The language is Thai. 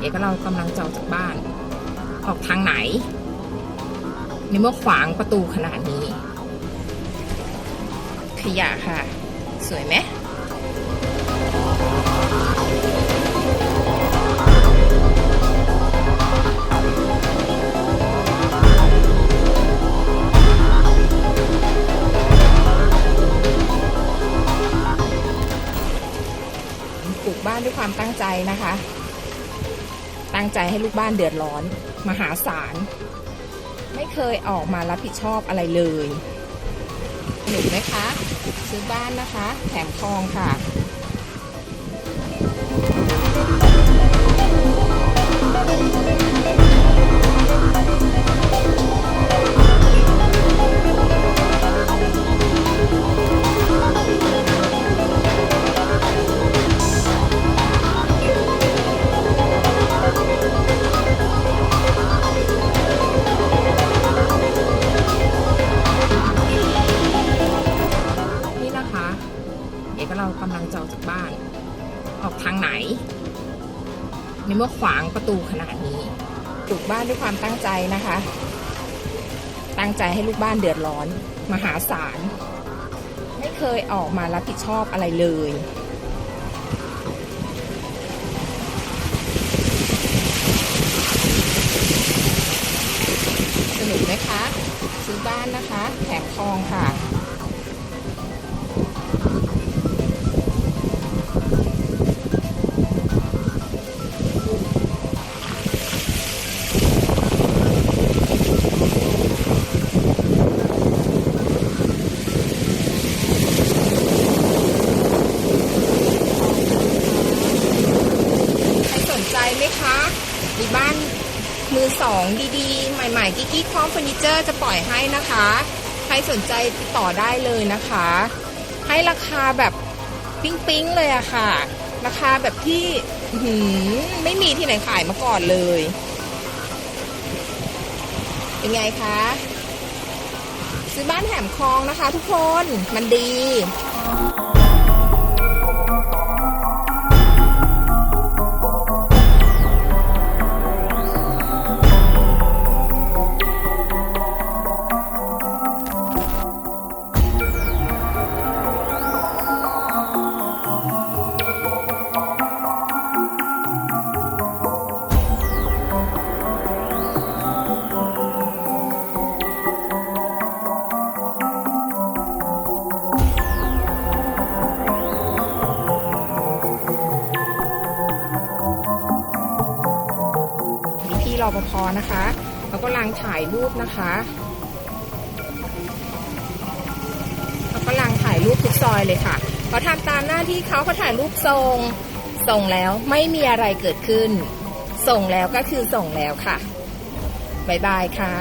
เอกเรากำลังจะออกจากบ้าน ออกทางไหน ในเมื่อขวางประตูขนาดนี้ ขยะค่ะ สวยไหม ปลูกบ้านด้วยความตั้งใจนะคะ ตั้งใจให้ลูกบ้านเดือดร้อน มหาศาล ไม่เคยออกมารับผิดชอบอะไรเลยหนุกไหมคะ ซื้อบ้านนะคะ แถมทองค่ะ เอกเรากำลังจะออกจากบ้าน ออกทางไหน ในเมื่อขวางประตูขนาดนี้ปลูกบ้านด้วยความตั้งใจนะคะ ตั้งใจให้ลูกบ้านเดือดร้อน มหาศาล ไม่เคยออกมารับผิดชอบอะไรเลยสนุกไหมคะ ซื้อบ้านนะคะ แถมทองค่ะ มีบ้านมือสองดีๆ ใหม่ๆกิ๊กกิ๊กพร้อมเฟอร์นิเจอร์จะปล่อยให้นะคะ ใครสนใจติดต่อได้เลยนะคะ ให้ราคาแบบปิ๊งๆเลยอะค่ะ ราคาแบบที่หืไม่มีที่ไหนขายมาก่อนเลย เป็นไงคะ ซื้อบ้านแถมคลองนะคะทุกคนมันดี รอปภนะคะเขากำลังถ่ายรูปนะคะเขากำลังถ่ายรูปทุกซอยเลยค่ะเขาทำตามหน้าที่เขาเขาถ่ายรูปทรงส่งแล้วไม่มีอะไรเกิดขึ้น ส่งแล้วก็คือส่งแล้วค่ะบ๊ายบายค่ะ